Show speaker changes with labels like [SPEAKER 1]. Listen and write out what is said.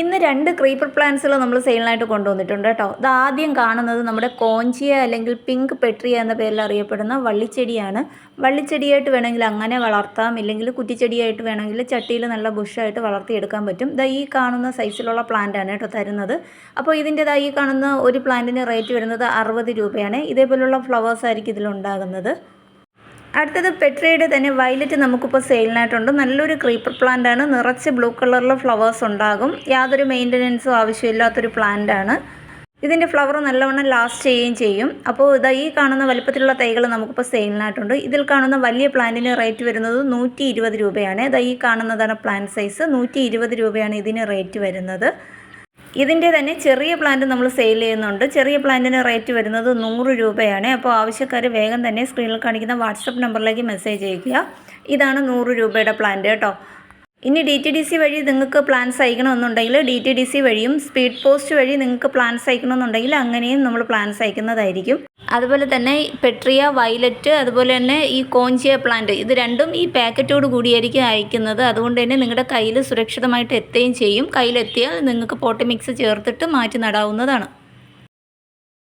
[SPEAKER 1] ഇന്ന് രണ്ട് ക്രീപ്പർ പ്ലാന്റ്സുകൾ നമ്മൾ സെയിലിനായിട്ട് കൊണ്ടുവന്നിട്ടുണ്ട് കേട്ടോ. ഇത് ആദ്യം കാണുന്നത് നമ്മുടെ കോഞ്ചിയ അല്ലെങ്കിൽ പിങ്ക് പെട്രിയ എന്ന പേരിൽ അറിയപ്പെടുന്ന വള്ളിച്ചെടിയാണ്. വള്ളിച്ചെടിയായിട്ട് വേണമെങ്കിൽ അങ്ങനെ വളർത്താം. ഇല്ലെങ്കിൽ കുറ്റിച്ചെടിയായിട്ട് വേണമെങ്കിൽ ചട്ടിയിൽ നല്ല ബുഷായിട്ട് വളർത്തിയെടുക്കാൻ പറ്റും. ഇതാ ഈ കാണുന്ന സൈസിലുള്ള പ്ലാന്റാണ് കേട്ടോ തരുന്നത്. അപ്പോൾ ഇതിന്റെതാ ഈ കാണുന്ന ഒരു പ്ലാന്റിന് റേറ്റ് വരുന്നത് അറുപത് രൂപയാണ്. ഇതേപോലുള്ള ഫ്ലവേഴ്സ് ആയിരിക്കും ഇതിലുണ്ടാകുന്നത്. അടുത്തത് പെട്രയുടെ തന്നെ വയലറ്റ് നമുക്കിപ്പോൾ സെയിലിനായിട്ടുണ്ട്. നല്ലൊരു ക്രീപ്പർ പ്ലാന്റ് ആണ്. നിറച്ച് ബ്ലൂ കളറിൽ ഫ്ലവേഴ്സ് ഉണ്ടാകും. യാതൊരു മെയിന്റനൻസും ആവശ്യമില്ലാത്തൊരു പ്ലാന്റ് ആണ്. ഇതിന്റെ ഫ്ലവർ നല്ലവണ്ണം ലാസ്റ്റ് ചെയ്യുകയും ചെയ്യും. അപ്പോൾ ഇതാ ഈ കാണുന്ന വലിപ്പത്തിലുള്ള തൈകൾ നമുക്കിപ്പോൾ സെയിലിനായിട്ടുണ്ട്. ഇതിൽ കാണുന്ന വലിയ പ്ലാന്റിന് റേറ്റ് വരുന്നത് നൂറ്റി ഇരുപത് രൂപയാണ്. ഇതാ ഈ കാണുന്നതാണ് പ്ലാന്റ് സൈസ്. നൂറ്റി ഇരുപത് രൂപയാണ് ഇതിന് റേറ്റ് വരുന്നത്. ഇതിന്റെ തന്നെ ചെറിയ പ്ലാന്റ് നമ്മൾ സെയിൽ ചെയ്യുന്നുണ്ട്. ചെറിയ പ്ലാന്റിന് റേറ്റ് വരുന്നത് നൂറ് രൂപയാണ്. അപ്പോൾ ആവശ്യക്കാർ വേഗം തന്നെ സ്ക്രീനിൽ കാണിക്കുന്ന വാട്സപ്പ് നമ്പറിലേക്ക് മെസ്സേജ് അയയ്ക്കുക. ഇതാണ് നൂറ് രൂപയുടെ പ്ലാന്റ് കേട്ടോ. ഇനി ഡി ടി ഡി സി വഴി നിങ്ങൾക്ക് പ്ലാൻസ് അയക്കണമെന്നുണ്ടെങ്കിൽ ഡി ടി ഡി സി വഴിയും സ്പീഡ് പോസ്റ്റ് വഴി നിങ്ങൾക്ക് പ്ലാൻസ് അയക്കണമെന്നുണ്ടെങ്കിൽ അങ്ങനെയും നമ്മൾ പ്ലാൻസ് അയക്കുന്നതായിരിക്കും. അതുപോലെ തന്നെ പെട്രിയ വയലറ്റ് അതുപോലെ തന്നെ ഈ കോഞ്ചിയ പ്ലാന്റ് ഇത് രണ്ടും ഈ പാക്കറ്റോട് കൂടിയായിരിക്കും അയക്കുന്നത്. അതുകൊണ്ട് തന്നെ നിങ്ങളുടെ കയ്യിൽ സുരക്ഷിതമായിട്ട് എത്തുകയും ചെയ്യും. കയ്യിലെത്തിയാൽ നിങ്ങൾക്ക് പോട്ടി മിക്സ് ചേർത്തിട്ട് മാറ്റി നടാവുന്നതാണ്.